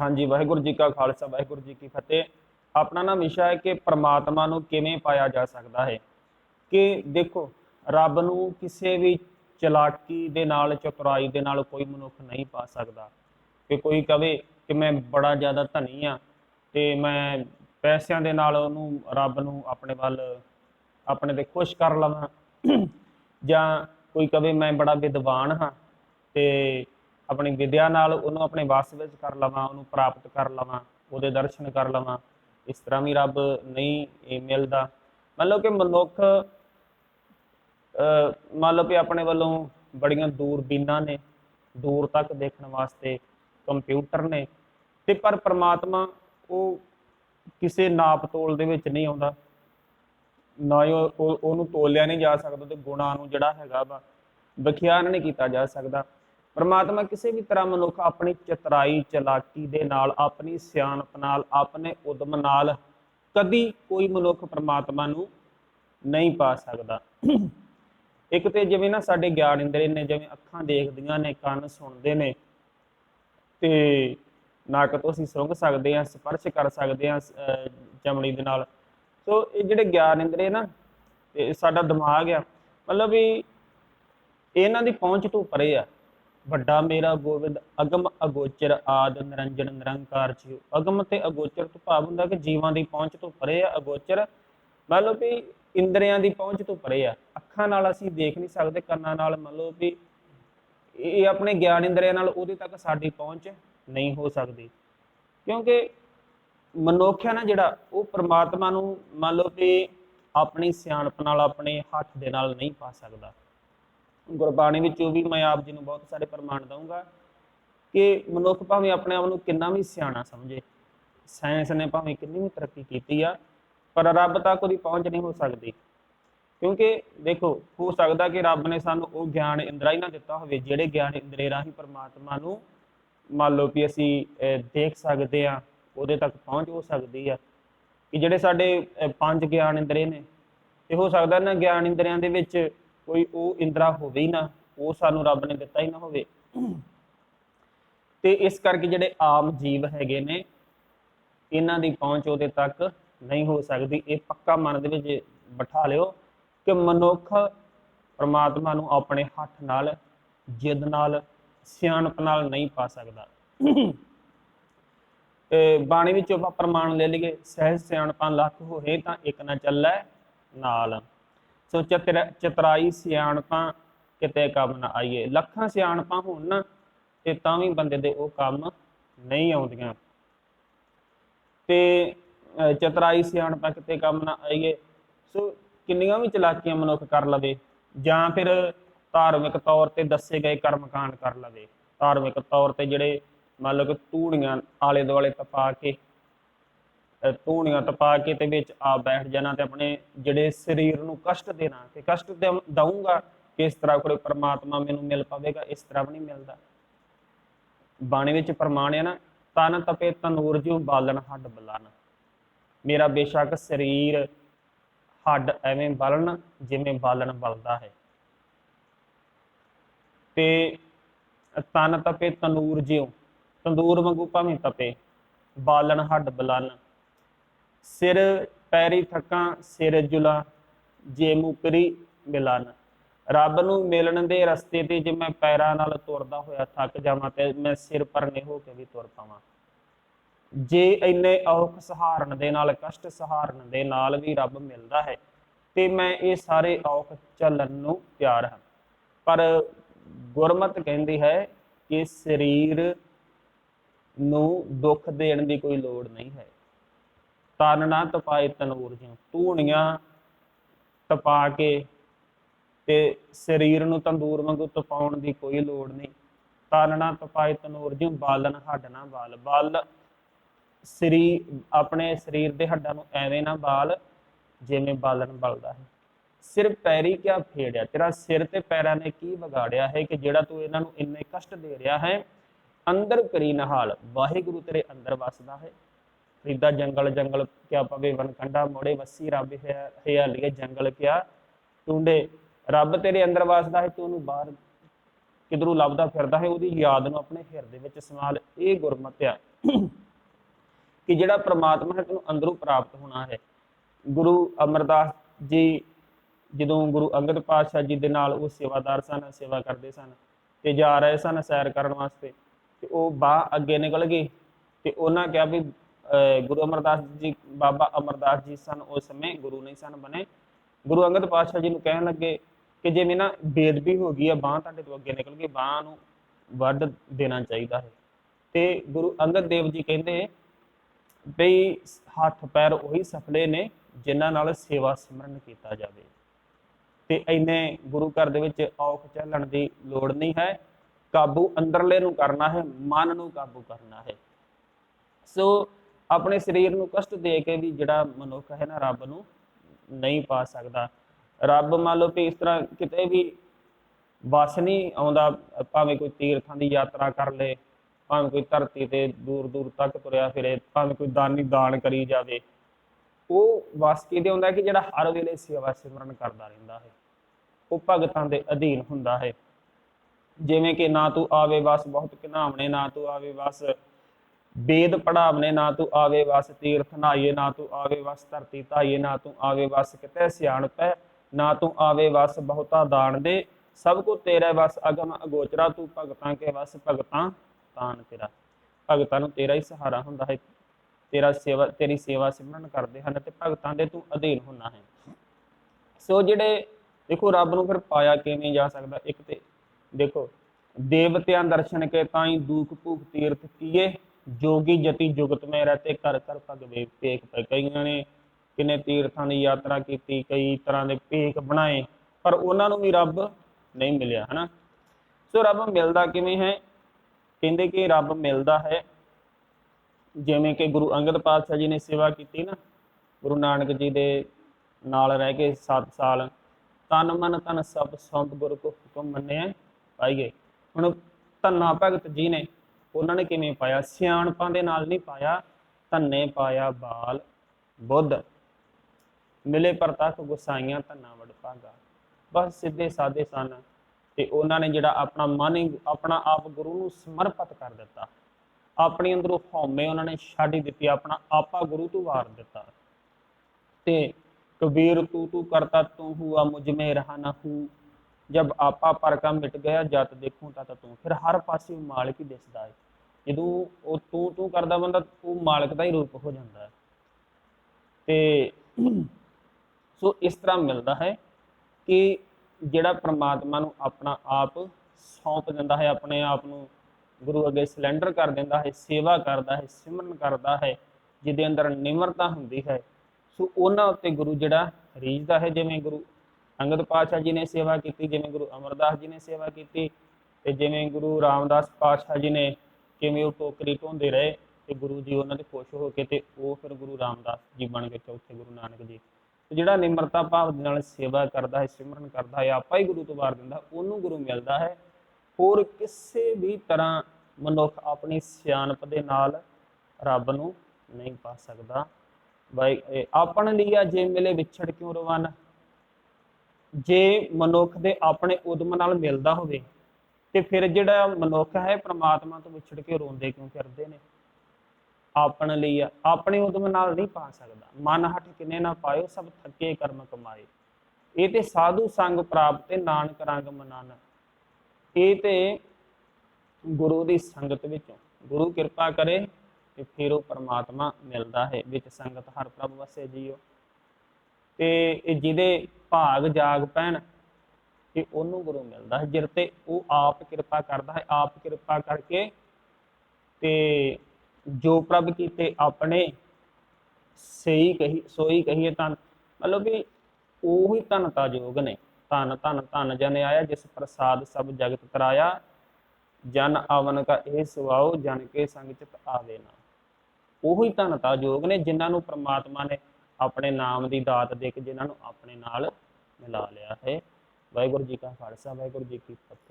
ਹਾਂਜੀ, ਵਾਹਿਗੁਰੂ ਜੀ ਕਾ ਖਾਲਸਾ, ਵਾਹਿਗੁਰੂ ਜੀ ਕੀ ਫਤਿਹ। ਆਪਣਾ ਨਾ ਵਿਸ਼ਾ ਹੈ ਕਿ ਪ੍ਰਮਾਤਮਾ ਨੂੰ ਕਿਵੇਂ ਪਾਇਆ ਜਾ ਸਕਦਾ ਹੈ? ਕਿ ਦੇਖੋ, ਰੱਬ ਨੂੰ ਕਿਸੇ ਵੀ ਚਲਾਕੀ ਦੇ ਨਾਲ, ਚਤੁਰਾਈ ਦੇ ਨਾਲ ਕੋਈ ਮਨੁੱਖ ਨਹੀਂ ਪਾ ਸਕਦਾ। ਕਿ ਕੋਈ ਕਵੇ ਕਿ ਮੈਂ ਬੜਾ ਜ਼ਿਆਦਾ ਧਨੀ ਆ ਤੇ ਮੈਂ ਪੈਸਿਆਂ ਦੇ ਨਾਲ ਉਹਨੂੰ, ਰੱਬ ਨੂੰ ਆਪਣੇ ਵੱਲ, ਆਪਣੇ ਤੇ ਖੁਸ਼ ਕਰ ਲਵਾਂ। ਜਾਂ ਕੋਈ ਕਵੇ ਮੈਂ ਬੜਾ ਵਿਦਵਾਨ ਹਾਂ ਤੇ ਆਪਣੀ ਵਿਦਿਆ ਨਾਲ ਉਹਨੂੰ ਆਪਣੇ ਵਾਸ ਵਿੱਚ ਕਰ ਲਵਾਂ, ਉਹਨੂੰ ਪ੍ਰਾਪਤ ਕਰ ਲਵਾਂ, ਉਹਦੇ ਦਰਸ਼ਨ ਕਰ ਲਵਾਂ, ਇਸ ਤਰ੍ਹਾਂ ਵੀ ਰੱਬ ਨਹੀਂ ਮਿਲਦਾ। ਮੰਨ ਲਓ ਕਿ ਮਨੁੱਖ ਮੰਨ ਲਓ ਕਿ ਆਪਣੇ ਵੱਲੋਂ ਬੜੀਆਂ ਦੂਰਬੀਨਾਂ ਨੇ, ਦੂਰ ਤੱਕ ਦੇਖਣ ਵਾਸਤੇ ਕੰਪਿਊਟਰ ਨੇ, ਤੇ ਪਰ ਪ੍ਰਮਾਤਮਾ ਉਹ ਕਿਸੇ ਨਾਪ ਤੋਲ ਦੇ ਵਿੱਚ ਨਹੀਂ ਆਉਂਦਾ। ਨਾ ਹੀ ਉਹ- ਉਹਨੂੰ ਤੋਲਿਆ ਨਹੀਂ ਜਾ ਸਕਦਾ ਤੇ ਗੁਣਾਂ ਨੂੰ ਜਿਹੜਾ ਹੈਗਾ ਵਾ, ਵਿਖਿਆਨ ਨਹੀਂ ਕੀਤਾ ਜਾ ਸਕਦਾ। ਪਰਮਾਤਮਾ ਕਿਸੇ ਵੀ ਤਰ੍ਹਾਂ ਮਨੁੱਖ ਆਪਣੀ ਚਤਰਾਈ, ਚਲਾਕੀ ਦੇ ਨਾਲ, ਆਪਣੀ ਸਿਆਣਪ ਨਾਲ, ਆਪਣੇ ਉਦਮ ਨਾਲ ਕਦੀ ਕੋਈ ਮਨੁੱਖ ਪਰਮਾਤਮਾ ਨੂੰ ਨਹੀਂ ਪਾ ਸਕਦਾ। ਇੱਕ ਤੇ ਜਿਵੇਂ ਨਾ ਸਾਡੇ ਗਿਆਨ ਇੰਦਰੀ ਨੇ ਜਿਵੇਂ ਅੱਖਾਂ ਦੇਖਦੀਆਂ ਨੇ, ਕੰਨ ਸੁਣਦੇ ਨੇ, ਤੇ ਨੱਕ ਤੋਂ ਅਸੀਂ ਸੁੰਘ ਸਕਦੇ ਹਾਂ ਸਪਰਸ਼ ਕਰ ਸਕਦੇ ਹਾਂ ਅਹ, ਚਮੜੀ ਦੇ ਨਾਲ। ਸੋ ਇਹ ਜਿਹੜੇ ਗਿਆਨ ਇੰਦਰੀ ਨਾ ਤੇ ਸਾਡਾ ਦਿਮਾਗ ਆ। ਮਤਲਬ ਵੀ ਇਹਨਾਂ ਦੀ ਪਹੁੰਚ ਤੋਂ ਪਰੇ ਆ। ਵੱਡਾ ਮੇਰਾ ਗੋਬਿੰਦ ਅਗਮ ਅਗੋਚਰ ਆਦ ਨਿਰੰਜਨ ਨਿਰੰਕਾਰ ਜੀ ਅਗਮ ਤੇ ਅਗੋਚਰ ਤੋਂ ਭਾਵ ਹੁੰਦਾ ਕਿ ਜੀਵਾਂ ਦੀ ਪਹੁੰਚ ਤੋਂ ਪਰੇ ਆ, ਅਗੋਚਰ ਮੰਨ ਲਓ ਵੀ ਇੰਦਰੀਆਂ ਦੀ ਪਹੁੰਚ ਤੋਂ ਪਰੇ ਆ। ਅੱਖਾਂ ਨਾਲ ਅਸੀਂ ਦੇਖ ਨਹੀਂ ਸਕਦੇ, ਕੰਨਾਂ ਨਾਲ ਮੰਨ ਲਓ ਵੀ ਇਹ ਆਪਣੇ ਗਿਆਨ ਇੰਦਰੀਆਂ ਨਾਲ ਉਹਦੇ ਤੱਕ ਸਾਡੀ ਪਹੁੰਚ ਨਹੀਂ ਹੋ ਸਕਦੀ। ਕਿਉਂਕਿ ਮਨੁੱਖ ਹੈ ਨਾ ਜਿਹੜਾ, ਉਹ ਪ੍ਰਮਾਤਮਾ ਨੂੰ ਮੰਨ ਲਓ ਵੀ ਆਪਣੀ ਸਿਆਣਪ ਨਾਲ, ਆਪਣੇ ਹੱਥ ਦੇ ਨਾਲ ਨਹੀਂ ਪਾ ਸਕਦਾ। ਗੁਰਬਾਣੀ ਵਿੱਚੋਂ ਵੀ ਮੈਂ ਆਪ ਜੀ ਨੂੰ ਬਹੁਤ ਸਾਰੇ ਪ੍ਰਮਾਣ ਦਊਂਗਾ ਕਿ ਮਨੁੱਖ ਭਾਵੇਂ ਆਪਣੇ ਆਪ ਨੂੰ ਕਿੰਨਾ ਵੀ ਸਿਆਣਾ ਸਮਝੇ ਸਾਇੰਸ ਨੇ ਭਾਵੇਂ ਕਿੰਨੀ ਵੀ ਤਰੱਕੀ ਕੀਤੀ ਆ, ਪਰ ਰੱਬ ਤੱਕ ਉਹਦੀ ਪਹੁੰਚ ਨਹੀਂ ਹੋ ਸਕਦੀ। ਕਿਉਂਕਿ ਦੇਖੋ, ਹੋ ਸਕਦਾ ਕਿ ਰੱਬ ਨੇ ਸਾਨੂੰ ਉਹ ਗਿਆਨ ਇੰਦਰਾ ਹੀ ਨਾ ਦਿੱਤਾ ਹੋਵੇ, ਜਿਹੜੇ ਗਿਆਨ ਇੰਦਰੇ ਰਾਹੀਂ ਪਰਮਾਤਮਾ ਨੂੰ ਮੰਨ ਲਓ ਕਿ ਅਸੀਂ ਦੇਖ ਸਕਦੇ ਆ, ਉਹਦੇ ਤੱਕ ਪਹੁੰਚ ਹੋ ਸਕਦੀ ਆ। ਕਿ ਜਿਹੜੇ ਸਾਡੇ ਪੰਜ ਗਿਆਨ ਇੰਦਰੇ ਨੇ, ਤੇ ਹੋ ਸਕਦਾ ਨਾ ਗਿਆਨ ਇੰਦਰੀਆਂ ਦੇ ਵਿੱਚ ਕੋਈ ਉਹ ਇੰਦਰਾ ਹੋਵੇ ਹੀ ਨਾ, ਉਹ ਸਾਨੂੰ ਰੱਬ ਨੇ ਦਿੱਤਾ ਹੀ ਨਾ ਹੋਵੇ। ਤੇ ਇਸ ਕਰਕੇ ਜਿਹੜੇ ਆਮ ਜੀਵ ਹੈਗੇ ਨੇ, ਇਹਨਾਂ ਦੀ ਪਹੁੰਚ ਉਹਦੇ ਤੱਕ ਨਹੀਂ ਹੋ ਸਕਦੀ। ਇਹ ਪੱਕਾ ਮਨ ਦੇ ਵਿੱਚ ਬਿਠਾ ਲਿਓ ਕਿ ਮਨੁੱਖ ਪਰਮਾਤਮਾ ਨੂੰ ਆਪਣੇ ਹੱਥ ਨਾਲ, ਜਿੱਦ ਨਾਲ, ਸਿਆਣਪ ਨਾਲ ਨਹੀਂ ਪਾ ਸਕਦਾ। ਤੇ ਬਾਣੀ ਵਿੱਚੋਂ ਆਪਾਂ ਪ੍ਰਮਾਣ ਲੈ ਲਈਏ, ਸਹਿਜ ਸਿਆਣਪਾਂ ਲੱਖ ਹੋਏ ਤਾਂ ਇੱਕ ਨਾ ਚੱਲੈ ਨਾਲ। ਸੋ ਚਤਰਾਈ ਸਿਆਣਪਾਂ ਕਿਤੇ ਕੰਮ ਨਾ ਆਈਏ। ਲੱਖਾਂ ਸਿਆਣਪਾਂ ਹੋਣ ਨਾ, ਤੇ ਤਾਂ ਵੀ ਬੰਦੇ ਦੇ ਉਹ ਕੰਮ ਨਹੀਂ ਆਉਂਦੀਆਂ। ਤੇ ਚਤਰਾਈ ਸਿਆਣਪਾਂ ਕਿਤੇ ਕੰਮ ਨਾ ਆਈਏ, ਸੋ ਕਿੰਨੀਆਂ ਵੀ ਚਲਾਕੀਆਂ ਮਨੁੱਖ ਕਰ ਲਵੇ, ਜਾਂ ਫਿਰ ਧਾਰਮਿਕ ਤੌਰ ਤੇ ਦੱਸੇ ਗਏ ਕਰਮਕਾਂਡ ਕਰ ਲਵੇ, ਧਾਰਮਿਕ ਤੌਰ ਤੇ ਜਿਹੜੇ ਮੰਨ ਲਓ ਕਿ ਤੂੜੀਆਂ ਆਲੇ ਦੁਆਲੇ ਤਪਾ ਕੇ ਧੂਣੀਆਂ ਤਪਾ ਕੇ ਤੇ ਵਿੱਚ ਆ ਬੈਠ ਜਾਣਾ ਤੇ ਆਪਣੇ ਜਿਹੜੇ ਸਰੀਰ ਨੂੰ ਕਸ਼ਟ ਦੇਣਾ ਕਿ ਕਸ਼ਟ ਦੇ- ਦਊਂਗਾ ਕਿ ਇਸ ਤਰ੍ਹਾਂ ਕੋਈ ਪਰਮਾਤਮਾ ਮੈਨੂੰ ਮਿਲ ਪਾਵੇਗਾ, ਇਸ ਤਰ੍ਹਾਂ ਵੀ ਨਹੀਂ ਮਿਲਦਾ। ਬਾਣੀ ਵਿੱਚ ਪ੍ਰਮਾਣ ਹੈ ਨਾ, ਤਨ ਤਪੇ ਤਨੂਰ ਜਿਉ ਬਾਲਣ ਹੱਡ ਬਲਨ। ਮੇਰਾ ਬੇਸ਼ੱਕ ਸਰੀਰ ਹੱਡ ਐਵੇਂ ਬਲਣ ਜਿਵੇਂ ਬਾਲਣ ਬਲਦਾ ਹੈ। ਤੇ ਤਨ ਤਪੇ ਤਨੂਰ ਜਿਉ ਤੰਦੂਰ ਵਾਂਗੂ ਭਾਵੇਂ ਤਪੇ, ਬਾਲਣ ਹੱਡ ਬਲਨ। ਸਿਰ ਪੈਰੀ ਥੱਕਾਂ ਸਿਰ ਜੁਲਾ, ਜੇ ਮੁਕਰੀ ਮਿਲਨ। ਰੱਬ ਨੂੰ ਮਿਲਣ ਦੇ ਰਸਤੇ ਤੇ ਜੇ ਮੈਂ ਪੈਰਾਂ ਨਾਲ ਤੁਰਦਾ ਹੋਇਆ ਥੱਕ ਜਾਵਾਂ ਤੇ ਮੈਂ ਸਿਰ ਪਰਨੇ ਹੋ ਕੇ ਵੀ ਤੁਰ ਪਾਵਾਂ। ਜੇ ਇੰਨੇ ਔਖ ਸਹਾਰਨ ਦੇ ਨਾਲ, ਕਸ਼ਟ ਸਹਾਰਨ ਦੇ ਨਾਲ ਵੀ ਰੱਬ ਮਿਲਦਾ ਹੈ, ਤੇ ਮੈਂ ਇਹ ਸਾਰੇ ਔਖ ਝੱਲਣ ਨੂੰ ਤਿਆਰ ਹਾਂ। ਪਰ ਗੁਰਮਤ ਕਹਿੰਦੀ ਹੈ ਕਿ ਸਰੀਰ ਨੂੰ ਦੁੱਖ ਦੇਣ ਦੀ ਕੋਈ ਲੋੜ ਨਹੀਂ ਹੈ। ਤਨ ਨਾ ਤਪਾਏ ਤਨੂਰ ਜਿਉ। ਧੂਣੀਆਂ ਤਪਾ ਕੇ ਤੇ ਸਰੀਰ ਨੂੰ ਤੰਦੂਰ ਵਾਂਗੂ ਤਪਾਉਣ ਦੀ ਕੋਈ ਲੋੜ ਨਹੀਂ। ਤਨ ਨਾ ਤਪਾਏ ਤਨੂਰ ਜਿਉ ਬਾਲਨ ਹੱਡ ਨਾ ਬਾਲ। ਬਲ ਸਰੀ, ਆਪਣੇ ਸਰੀਰ ਦੇ ਹੱਡਾਂ ਨੂੰ ਐਵੇਂ ਨਾ ਬਾਲ ਜਿਵੇਂ ਬਾਲਣ ਬਲਦਾ ਹੈ। ਸਿਰ ਪੈਰੀ ਕਿਆ ਫੇੜਿਆ? ਤੇਰਾ ਸਿਰ ਤੇ ਪੈਰਾਂ ਨੇ ਕੀ ਵਿਗਾੜਿਆ ਹੈ ਕਿ ਜਿਹੜਾ ਤੂੰ ਇਹਨਾਂ ਨੂੰ ਇੰਨੇ ਕਸ਼ਟ ਦੇ ਰਿਹਾ ਹੈ? ਅੰਦਰ ਕਰੀ ਨਹਾਲ। ਵਾਹਿਗੁਰੂ ਤੇਰੇ ਅੰਦਰ ਵਸਦਾ ਹੈ। ਫਰੀਦਾ ਜੰਗਲ ਜੰਗਲ ਕਿਆ ਪਵੇ ਵਨ ਕੰਡਾ ਮੋੜੇ, ਵਸੀ, ਰੱਬ ਹੈ ਹਿਆਲੀਏ ਜੰਗਲ ਕਿਆ ਟੁੰਡੇ। ਰੱਬ ਤੇਰੇ ਅੰਦਰ ਵਸਦਾ ਹੈ ਤੂੰ ਉਹਨੂੰ ਬਾਹਰ ਕਿਧਰੋਂ ਲੱਭਦਾ ਫਿਰਦਾ ਹੈ, ਉਹਦੀ ਯਾਦ ਨੂੰ ਆਪਣੇ ਹਿਰਦੇ ਵਿੱਚ ਸਮਾਲ ਇਹ ਗੁਰਮਤਿ ਕਿ ਜਿਹੜਾ ਪ੍ਰਮਾਤਮਾ ਹੈ ਤੈਨੂੰ ਅੰਦਰੋਂ ਪ੍ਰਾਪਤ ਹੋਣਾ ਹੈ। ਗੁਰੂ ਅਮਰਦਾਸ ਜੀ ਜਦੋਂ ਗੁਰੂ ਅੰਗਦ ਪਾਤਸ਼ਾਹ ਜੀ ਦੇ ਨਾਲ ਉਹ ਸੇਵਾਦਾਰ ਸਨ, ਸੇਵਾ ਕਰਦੇ ਸਨ ਤੇ ਜਾ ਰਹੇ ਸਨ ਸੈਰ ਕਰਨ ਵਾਸਤੇ ਤੇ ਉਹ ਬਾਹ ਅੱਗੇ ਨਿਕਲ ਗਈ ਤੇ ਉਹਨਾਂ ਕਿਹਾ ਵੀ ਗੁਰੂ ਅਮਰਦਾਸ ਜੀ, ਬਾਬਾ ਅਮਰਦਾਸ ਜੀ ਸਨ ਉਸ ਸਮੇਂ, ਗੁਰੂ ਨਹੀਂ ਸਨ ਬਣੇ। ਗੁਰੂ ਅੰਗਦ ਪਾਤਸ਼ਾਹ ਜੀ ਨੂੰ ਕਹਿਣ ਲੱਗੇ ਕਿ ਜਿਵੇਂ ਨਾ ਬੇਦਬੀ ਹੋ ਗਈ ਆ, ਬਾਹ ਤੁਹਾਡੇ ਤੋਂ ਅੱਗੇ ਨਿਕਲ ਗਈ, ਬਾਹ ਨੂੰ ਵੱਢ ਦੇਣਾ ਚਾਹੀਦਾ ਹੈ। ਤੇ ਗੁਰੂ ਅੰਗਦ ਦੇਵ ਜੀ ਕਹਿੰਦੇ ਬਈ, ਹੱਥ ਪੈਰ ਉਹੀ ਸਫਲੇ ਨੇ ਜਿਨ੍ਹਾਂ ਨਾਲ ਸੇਵਾ ਸਿਮਰਨ ਕੀਤਾ ਜਾਵੇ। ਤੇ ਇੰਨੇ ਗੁਰੂ ਘਰ ਦੇ ਵਿੱਚ ਔਖ ਚੱਲਣ ਦੀ ਲੋੜ ਨਹੀਂ ਹੈ। ਕਾਬੂ ਅੰਦਰਲੇ ਨੂੰ ਕਰਨਾ ਹੈ, ਮਨ ਨੂੰ ਕਾਬੂ ਕਰਨਾ ਹੈ। ਸੋ ਆਪਣੇ ਸਰੀਰ ਨੂੰ ਕਸ਼ਟ ਦੇ ਕੇ ਵੀ ਜਿਹੜਾ ਮਨੁੱਖ ਹੈ ਨਾ ਰੱਬ ਨੂੰ ਨਹੀਂ ਪਾ ਸਕਦਾ। ਰੱਬ ਮੰਨ ਲਓ ਵੀ ਇਸ ਤਰ੍ਹਾਂ ਕਿਤੇ ਵੀ ਵਸ ਨਹੀਂ ਆਉਂਦਾ, ਭਾਵੇਂ ਕੋਈ ਤੀਰਥਾਂ ਦੀ ਯਾਤਰਾ ਕਰ ਲੇ, ਭਾਵੇਂ ਕੋਈ ਧਰਤੀ ਤੇ ਦੂਰ ਦੂਰ ਤੱਕ ਤੁਰਿਆ ਫਿਰੇ, ਭਾਵੇਂ ਕੋਈ ਦਾਨੀ ਦਾਨ ਕਰੀ ਜਾਵੇ, ਉਹ ਵਸ ਕਿਹਦੇ ਹੁੰਦਾ ਕਿ ਜਿਹੜਾ ਹਰ ਵੇਲੇ ਸੇਵਾ ਸਿਮਰਨ ਕਰਦਾ ਰਹਿੰਦਾ ਹੈ। ਉਹ ਭਗਤਾਂ ਦੇ ਅਧੀਨ ਹੁੰਦਾ ਹੈ। ਜਿਵੇਂ ਕਿ ਨਾ ਤੂੰ ਆਵੇ ਵਸ, ਬਹੁਤ ਘਿਨਾਵਣੇ, ਨਾ ਤੂੰ ਆਵੇ ਵਸ ਬੇਦ ਪੜਾਵਨੇ, ਨਾ ਤੂੰ ਆਵੇ ਵਸ ਤੀਰਥ ਨਾਈਏ, ਨਾ ਤੂੰ ਆਵੇ ਵਸ ਧਰਤੀ ਧਾਈਏ, ਨਾ ਤੂੰ ਆਵੇ ਵਸ ਕਿਤੇ ਸਿਆਣਪ ਨਾ ਤੂੰ ਆਵੇ ਵਸ ਬਹੁਤਾ ਦਾਨ ਦੇ। ਸਭ ਕੋ ਤੇਰੇ ਵਸ ਅਗਮ ਅਗੋਚਰਾ, ਤੂੰ ਭਗਤਾਂ ਕੇ ਵਸ ਭਗਤਾਂ ਤਾਨ ਤੇਰਾ। ਭਗਤਾਂ ਨੂੰ ਤੇਰਾ ਹੀ ਸਹਾਰਾ ਹੁੰਦਾ ਹੈ। ਤੇਰਾ ਸੇਵਾ, ਤੇਰੀ ਸੇਵਾ ਸਿਮਰਨ ਕਰਦੇ ਹਨ ਤੇ ਭਗਤਾਂ ਦੇ ਤੂੰ ਅਧੀਨ ਹੁੰਨਾ ਹੈ। ਸੋ ਜਿਹੜੇ, ਦੇਖੋ ਰੱਬ ਨੂੰ ਫਿਰ ਪਾਇਆ ਕਿਵੇਂ ਜਾ ਸਕਦਾ? ਇੱਕ ਤੇ ਦੇਖੋ, ਦੇਵਤਿਆਂ ਦਰਸ਼ਨ ਕੇ ਤਾਈ ਦੂਖ ਭੂਖ ਤੀਰਥ ਕੀਏ। ਜੋਗੀ ਜਤੀ ਜੁਗਤ ਮੇ ਰਹਤੇ ਕਰ ਕਰ ਭਗ ਵੇ ਪੇਖ ਪੈ। ਕਈਆਂ ਨੇ ਕਿਨੇ ਤੀਰਥਾਂ ਦੀ ਯਾਤਰਾ ਕੀਤੀ, ਕਈ ਤਰ੍ਹਾਂ ਦੇ ਭੇਖ ਬਣਾਏ, ਪਰ ਉਹਨਾਂ ਨੂੰ ਵੀ ਰੱਬ ਨਹੀਂ ਮਿਲਿਆ, ਹਨਾ? ਸੋ ਰੱਬ ਮਿਲਦਾ ਕਿਵੇਂ ਹੈ? ਕਹਿੰਦੇ ਕਿ ਰੱਬ ਮਿਲਦਾ ਹੈ। ਜਿਵੇਂ ਕਿ ਗੁਰੂ ਅੰਗਦ ਪਾਤਸ਼ਾਹ ਜੀ ਨੇ ਸੇਵਾ ਕੀਤੀ ਨਾ, ਗੁਰੂ ਨਾਨਕ ਜੀ ਦੇ ਨਾਲ ਰਹਿ ਕੇ 7 ਸਾਲ, ਤਨ ਮਨ ਤਨ ਸਭ ਸੌਂਪ ਗੁਰ ਕੋ ਹੁਕਮ ਮੰਨਿਆ ਪਾਈਏ ਹੁਣ ਧੰਨਾ ਭਗਤ ਜੀ ਨੇ ਉਹਨਾਂ ਨੇ ਕਿਵੇਂ ਪਾਇਆ? ਸਿਆਣਪਾਂ ਦੇ ਨਾਲ ਨਹੀਂ ਪਾਇਆ, ਧੰਨੇ ਪਾਇਆ, ਬਾਲ, ਬੁੱਧ। ਮਿਲੇ ਪ੍ਰਤੱਖ ਗੁਸਾਈਆਂ ਧੰਨਾ ਵਡ ਭਾਗਾ ਬਸ ਸਿੱਧੇ ਸਾਦੇ ਸਨ ਤੇ ਉਹਨਾਂ ਨੇ ਜਿਹੜਾ ਆਪਣਾ ਮਨ ਹੀ, ਆਪਣਾ ਆਪ ਗੁਰੂ ਨੂੰ ਸਮਰਪਿਤ ਕਰ ਦਿੱਤਾ। ਆਪਣੀ ਅੰਦਰੋਂ ਹਉਮੈ ਉਹਨਾਂ ਨੇ ਛੱਡ ਹੀ ਦਿੱਤੀ, ਆਪਣਾ ਆਪਾ ਗੁਰੂ ਤੋਂ ਵਾਰ ਦਿੱਤਾ। ਤੇ ਕਬੀਰ, ਤੂੰ ਤੂੰ ਕਰਤਾ, ਤੂੰ ਹੁਆ, ਮੁਝ ਮੇ ਰਹਾ ਨਾ ਹੂ। ਜਦ ਆਪਾ ਪਰਕਾ ਮਿਟ ਗਿਆ ਜਤ ਦੇਖੂੰ ਤਾਂ ਤੂੰ ਫਿਰ ਹਰ ਪਾਸੇ ਮਾਲਕ ਹੀ ਦਿਸਦਾ ਹੈ ਜਦੋਂ ਉਹ ਤੂੰ ਤੂੰ ਕਰਦਾ ਬੰਦਾ, ਉਹ ਮਾਲਕ ਦਾ ਹੀ ਰੂਪ ਹੋ ਜਾਂਦਾ ਹੈ ਤੇ ਸੋ ਇਸ ਤਰ੍ਹਾਂ ਮਿਲਦਾ ਹੈ ਕਿ ਜਿਹੜਾ ਪ੍ਰਮਾਤਮਾ ਨੂੰ ਆਪਣਾ ਆਪ ਸੌਂਪ ਦਿੰਦਾ ਹੈ, ਆਪਣੇ ਆਪ ਨੂੰ ਗੁਰੂ ਅੱਗੇ ਸਿਲੰਡਰ ਕਰ ਦਿੰਦਾ ਹੈ, ਸੇਵਾ ਕਰਦਾ ਹੈ, ਸਿਮਰਨ ਕਰਦਾ ਹੈ, ਜਿਹਦੇ ਅੰਦਰ ਨਿਮਰਤਾ ਹੁੰਦੀ ਹੈ। ਸੋ ਉਹਨਾਂ ਉੱਤੇ ਗੁਰੂ ਜਿਹੜਾ ਰੀਝਦਾ ਹੈ, ਜਿਵੇਂ ਗੁਰੂ ਅੰਗਦ ਪਾਤਸ਼ਾਹ ਜੀ ਨੇ ਸੇਵਾ ਕੀਤੀ, ਜਿਵੇਂ ਗੁਰੂ ਅਮਰਦਾਸ ਜੀ ਨੇ ਸੇਵਾ ਕੀਤੀ ਤੇ ਜਿਵੇਂ ਗੁਰੂ ਰਾਮਦਾਸ ਪਾਤਸ਼ਾਹ ਜੀ ਨੇ ਕਿਵੇਂ ਉਹ ਟੋਕਰੀ ਢੋਂਦੇ ਰਹੇ ਤੇ ਗੁਰੂ ਜੀ ਉਹਨਾਂ ਦੇ ਖੁਸ਼ ਹੋ ਕੇ ਤੇ ਉਹ ਫਿਰ ਗੁਰੂ ਰਾਮਦਾਸ ਜੀ ਬਣ ਗਏ ਚੌਥੇ ਗੁਰੂ ਨਾਨਕ ਜੀ। ਤੇ ਜਿਹੜਾ ਨਿਮਰਤਾ ਭਾਵ ਦੇ ਨਾਲ ਸੇਵਾ ਕਰਦਾ ਹੈ, ਸਿਮਰਨ ਕਰਦਾ ਹੈ, ਆਪਾ ਹੀ ਗੁਰੂ ਤੋਂ ਵਾਰ ਦਿੰਦਾ, ਉਹਨੂੰ ਗੁਰੂ ਮਿਲਦਾ ਹੈ। ਹੋਰ ਕਿਸੇ ਵੀ ਤਰ੍ਹਾਂ ਮਨੁੱਖ ਆਪਣੀ ਸਿਆਣਪ ਦੇ ਨਾਲ ਰੱਬ ਨੂੰ ਨਹੀਂ ਪਾ ਸਕਦਾ। ਬਾਈ, ਇਹ ਆਪਣ ਲਿਆ ਜੇ ਮਿਲੇ ਵਿਛੜ ਕਿਉਂ ਰਵਨ? ਜੇ ਮਨੁੱਖ ਦੇ ਆਪਣੇ ਉਦਮ ਨਾਲ ਮਿਲਦਾ ਹੋਵੇ ਤੇ ਫਿਰ ਜਿਹੜਾ ਮਨੁੱਖ ਹੈ ਪ੍ਰਮਾਤਮਾ ਤੋਂ ਵਿਛੜ ਕੇ ਰੋਂਦੇ ਕਿਉਂ ਫਿਰਦੇ ਨੇ? ਆਪਣ ਲਈ ਆਪਣੇ ਉਦਮ ਨਾਲ ਨਹੀਂ ਪਾ ਸਕਦਾ। ਮਨ ਹਟ ਕਿਨੇ ਨਾ ਪਾਇਓ, ਸਭ ਥੱਕੇ ਕਰਮ ਕਮਾਏ। ਇਹ ਤੇ ਸਾਧੂ ਸੰਗ ਪ੍ਰਾਪਤ ਨਾਨਕ ਰੰਗ ਮਨਨ। ਇਹ ਤੇ ਗੁਰੂ ਦੀ ਸੰਗਤ ਵਿੱਚੋਂ। ਗੁਰੂ ਕਿਰਪਾ ਕਰੇ ਤੇ ਫਿਰ ਉਹ ਪਰਮਾਤਮਾ ਮਿਲਦਾ ਹੈ। ਵਿੱਚ ਸੰਗਤ ਹਰ ਪ੍ਰਭ ਵਸੇ ਜੀਓ। ਤੇ ਇਹ ਜਿਹਦੇ ਭਾਗ ਜਾਗ ਪੈਣ ਕਿ ਉਹਨੂੰ ਗੁਰੂ ਮਿਲਦਾ ਹੈ। ਜਿਰ ਤੇ ਉਹ ਆਪ ਕਿਰਪਾ ਕਰਦਾ ਹੈ, ਆਪ ਕਿਰਪਾ ਕਰਕੇ ਤੇ ਜੋ ਪ੍ਰਭ ਕੀਤੇ ਆਪਣੇ, ਸਹੀ ਕਹੀ, ਸੋਈ ਕਹੀਏ ਤਾਂ, ਮਤਲਬ ਵੀ ਉਹੀ ਧਨਤਾ ਜੋਗ ਨੇ। ਧਨ ਧਨ ਧਨ ਜਨ ਆਇਆ, ਜਿਸ ਪ੍ਰਸਾਦ ਸਭ ਜਗਤ ਕਰਾਇਆ ਜਨ ਆਵਨ ਕਾ ਇਹ ਸੁਆਓ, ਜਨ ਕੇ ਸੰਗ ਚਿਤ ਆਵੇ ਨਾ। ਉਹੀ ਧਨਤਾ ਜੋਗ ਨੇ, ਜਿਨ੍ਹਾਂ ਨੂੰ ਪ੍ਰਮਾਤਮਾ ਨੇ ਆਪਣੇ ਨਾਮ ਦੀ ਦਾਤ ਦੇ ਕੇ ਜਿਨ੍ਹਾਂ ਨੂੰ ਆਪਣੇ ਨਾਲ ਮਿਲਾ ਲਿਆ ਹੈ। ਵਾਹਿਗੁਰੂ ਜੀ ਕਾ ਖਾਲਸਾ, ਵਾਹਿਗੁਰੂ ਜੀ ਕੀ ਫਤਿਹ।